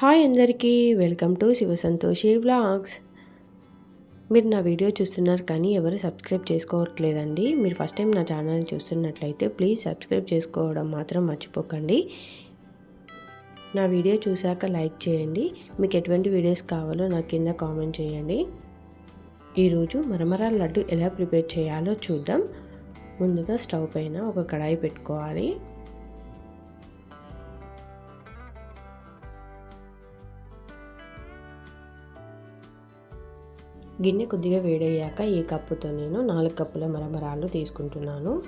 Hi అందరికీ welcome to Shiva Santoshi blogs మీరు నా వీడియో చూస్తున్నారు కానీ ఎవరు సబ్స్క్రైబ్ చేసుకోవట్లేదండి. మీరు ఫస్ట్ టైం నా ఛానల్ చూస్తున్నట్లయితే ప్లీజ్ సబ్స్క్రైబ్ చేసుకోవడం మాత్రం మర్చిపోకండి. నా వీడియో చూశాక లైక్ చేయండి. మీకు ఎటువంటి వీడియోస్ కావాలో నాకు కింద కామెంట్ చేయండి. ఈరోజు మరమరాల లడ్డు ఎలా ప్రిపేర్ చేయాలో చూద్దాం. ముందుగా స్టవ్ పైన ఒక కడాయి పెట్టుకోవాలి. గిన్నె కొద్దిగా వేడయ్యాక ఈ కప్పుతో నేను నాలుగు కప్పుల మరమరాలు తీసుకుంటున్నాను.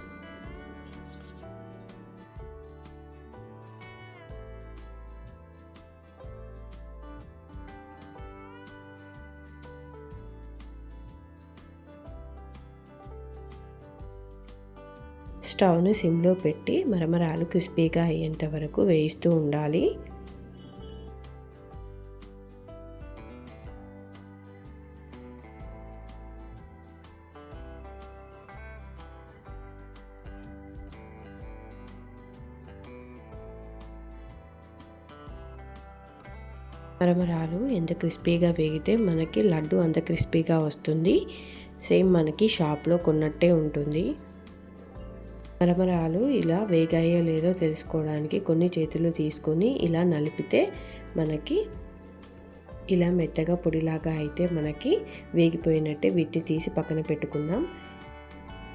స్టవ్ను సిమ్లో పెట్టి మరమరాలు క్రిస్పీగా అయ్యేంత వరకు వేయిస్తూ ఉండాలి. మరమరాలు ఎంత క్రిస్పీగా వేగితే మనకి లడ్డు అంత క్రిస్పీగా వస్తుంది. సేమ్ మనకి షాప్లో కొన్నట్టే ఉంటుంది. మరమరాలు ఇలా వేగాయో లేదో తెలుసుకోవడానికి కొన్ని చేతులు తీసుకొని ఇలా నలిపితే మనకి ఇలా మెత్తగా పొడిలాగా అయితే మనకి వేగిపోయినట్టే వీటిని తీసి పక్కన పెట్టుకుందాం.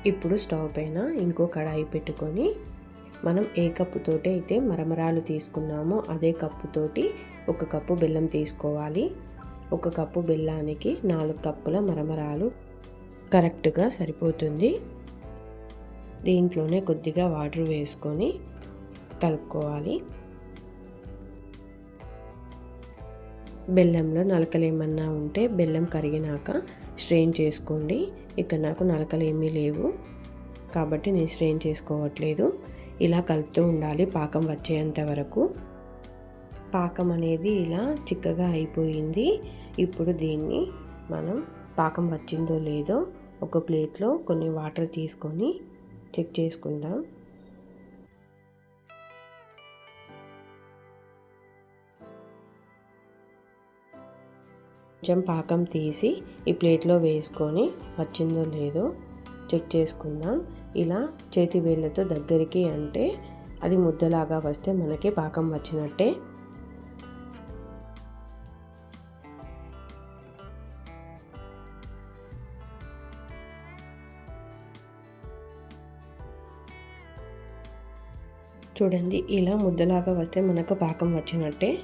ఇప్పుడు స్టవ్ పైన ఇంకో కడాయి పెట్టుకొని మనం ఏ కప్పుతోటి అయితే మరమరాలు తీసుకున్నామో అదే కప్పుతోటి ఒక కప్పు బెల్లం తీసుకోవాలి. ఒక కప్పు బెల్లానికి నాలుగు కప్పుల మరమరాలు కరెక్ట్గా సరిపోతుంది. దీంట్లోనే కొద్దిగా వాటర్ వేసుకొని కలుపుకోవాలి. బెల్లంలో నలకలు ఏమన్నా ఉంటే బెల్లం కరిగినాక స్ట్రెయిన్ చేసుకోండి. ఇక్కడ నాకు నలకలు ఏమీ లేవు. కాబట్టి నేను స్ట్రెయిన్ చేసుకోవట్లేదు. ఇలా కలుపుతూ ఉండాలి పాకం వచ్చేంత వరకు. పాకం అనేది ఇలా చిక్కగా అయిపోయింది. ఇప్పుడు దీన్ని మనం పాకం వచ్చిందో లేదో ఒక ప్లేట్లో కొన్ని వాటర్ తీసుకొని చెక్ చేసుకుందాం. కొంచెం పాకం తీసి ఈ ప్లేట్లో వేసుకొని వచ్చిందో లేదో చెక్ చేసుకుందాం. ఇలా చేతి వేళ్ళతో దగ్గరికి అంటే అది ముద్దలాగా వస్తే మనకి పాకం వచ్చినట్టే. చూడండి ఇలా ముద్దలాగా వస్తే మనకు పాకం వచ్చినట్టే.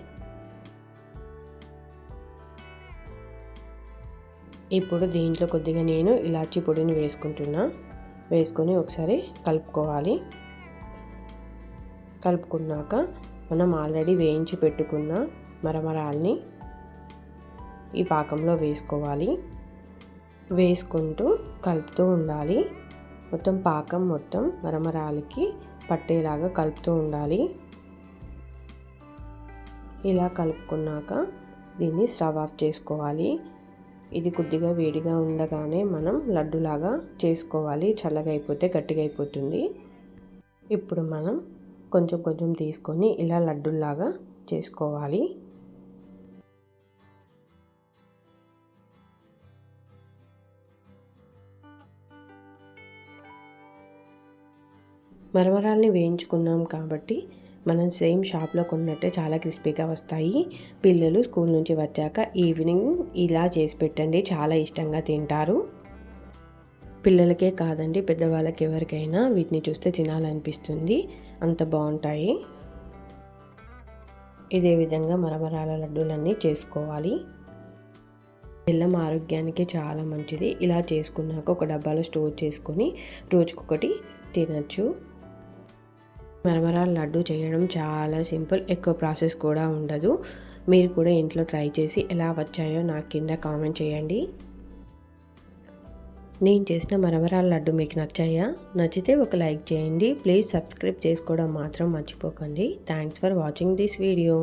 ఇప్పుడు దీంట్లో కొద్దిగా నేను ఇలాచి పొడిని వేసుకుంటున్నా. వేసుకొని ఒకసారి కలుపుకోవాలి. కలుపుకున్నాక మనం ఆల్రెడీ వేయించి పెట్టుకున్న మరమరాల్ని ఈ పాకంలో వేసుకోవాలి. వేసుకుంటూ కలుపుతూ ఉండాలి. మొత్తం పాకం మొత్తం మరమరాలకి పట్టేలాగా కలుపుతూ ఉండాలి. ఇలా కలుపుకున్నాక దీన్ని స్టవ్ ఆఫ్ చేసుకోవాలి. ఇది కొద్దిగా వేడిగా ఉండగానే మనం లడ్డులాగా చేసుకోవాలి. చల్లగా అయిపోతే గట్టిగా అయిపోతుంది ఇప్పుడు మనం కొంచెం కొంచెం తీసుకొని ఇలా లడ్డులాగా చేసుకోవాలి. మరమరాల్ని వేయించుకున్నాం కాబట్టి మనం సేమ్ షాప్లో కొన్నట్టే చాలా క్రిస్పీగా వస్తాయి. పిల్లలు స్కూల్ నుంచి వచ్చాక ఈవినింగ్ ఇలా చేసి పెట్టండి చాలా ఇష్టంగా తింటారు. పిల్లలకే కాదండి పెద్దవాళ్ళకి ఎవరికైనా వీటిని చూస్తే తినాలనిపిస్తుంది. అంత బాగుంటాయి. ఇదే విధంగా మరమరాల లడ్డూలన్నీ చేసుకోవాలి. బెల్లం ఆరోగ్యానికి చాలా మంచిది. ఇలా చేసుకున్నాక ఒక డబ్బాలో స్టోర్ చేసుకొని రోజుకొకటి తినచ్చు. మరమరాల లడ్డు చేయడం చాలా సింపుల్ ఎక్కువ ప్రాసెస్ కూడా ఉండదు. మీరు కూడా ఇంట్లో ట్రై చేసి ఎలా వచ్చాయో నా కింద కామెంట్ చేయండి. నేను చేసిన మరమరాల లడ్డు మీకు నచ్చాయా? నచ్చితే ఒక లైక్ చేయండి. ప్లీజ్ సబ్స్క్రైబ్ చేసుకోవడం మాత్రం మర్చిపోకండి. Thanks for watching this video.